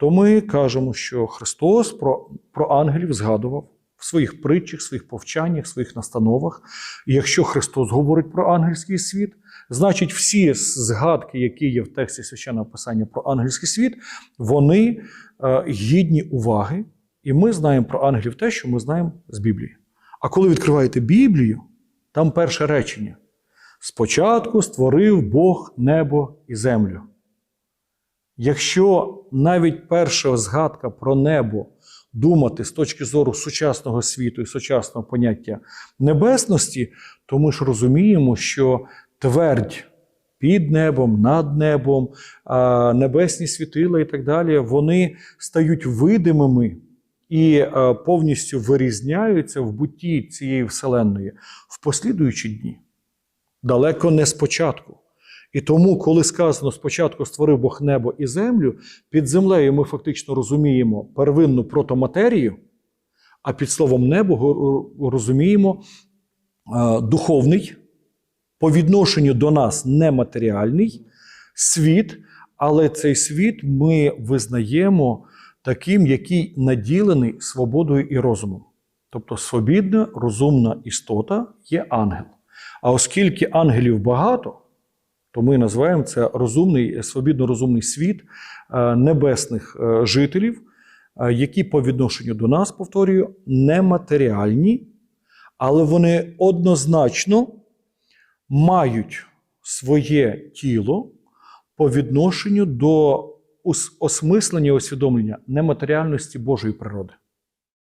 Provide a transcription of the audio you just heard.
то ми кажемо, що Христос про, про ангелів згадував в своїх притчах, своїх повчаннях, своїх настановах. І якщо Христос говорить про ангельський світ, значить всі згадки, які є в тексті священного писання про ангельський світ, вони е, гідні уваги. І ми знаємо про ангелів те, що ми знаємо з Біблії. А коли відкриваєте Біблію, там перше речення: спочатку створив Бог небо і землю. Якщо навіть перша згадка про небо думати з точки зору сучасного світу і сучасного поняття небесності, то ми ж розуміємо, що твердь під небом, над небом, небесні світила і так далі, вони стають видимими і повністю вирізняються в бутті цієї вселенної в послідуючі дні. Далеко не спочатку. І тому, коли сказано спочатку створив Бог небо і землю, під землею ми фактично розуміємо первинну протоматерію, а під словом небо розуміємо духовний, по відношенню до нас нематеріальний світ, але цей світ ми визнаємо таким, який наділений свободою і розумом. Тобто свобідна, розумна істота є ангел. А оскільки ангелів багато, то ми називаємо це розумний, свобідно розумний світ е, небесних е, жителів, е, які по відношенню до нас, повторюю, нематеріальні, але вони однозначно мають своє тіло по відношенню до осмислення усвідомлення нематеріальності Божої природи.